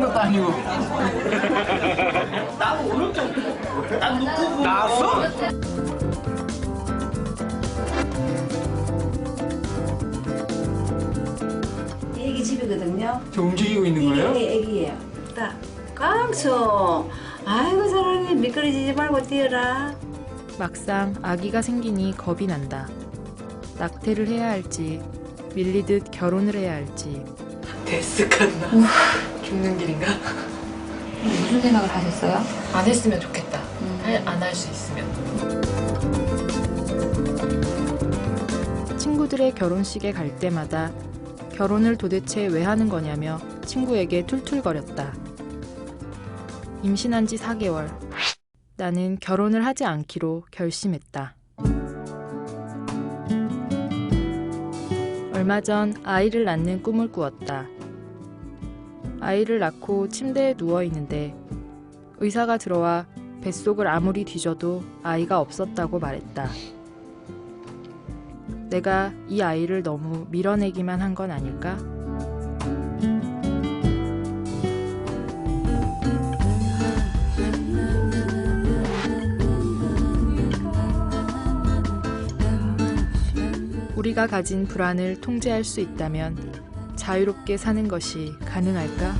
것도 아니고. 나왔어? 애기 집이거든요. 저 움직이고 있는 이게 거예요? 애- 애기예요. 딱 깡총. 아이고 사랑해 미끄러지지 말고 뛰어라. 막상 아기가 생기니 겁이 난다. 낙태를 해야 할지, 밀리듯 결혼을 해야 할지, 데스칸나 죽는 길인가? 무슨 생각을 하셨어요? 안 했으면 좋겠다. 안할 수 있으면. 친구들의 결혼식에 갈 때마다 결혼을 도대체 왜 하는 거냐며 친구에게 툴툴거렸다. 임신한 지 4개월. 나는 결혼을 하지 않기로 결심했다. 얼마 전 아이를 낳는 꿈을 꾸었다. 아이를 낳고 침대에 누워 있는데 의사가 들어와 뱃속을 아무리 뒤져도 아이가 없었다고 말했다. 내가 이 아이를 너무 밀어내기만 한 건 아닐까? 우리가 가진 불안을 통제할 수 있다면 자유롭게 사는 것이 가능할까?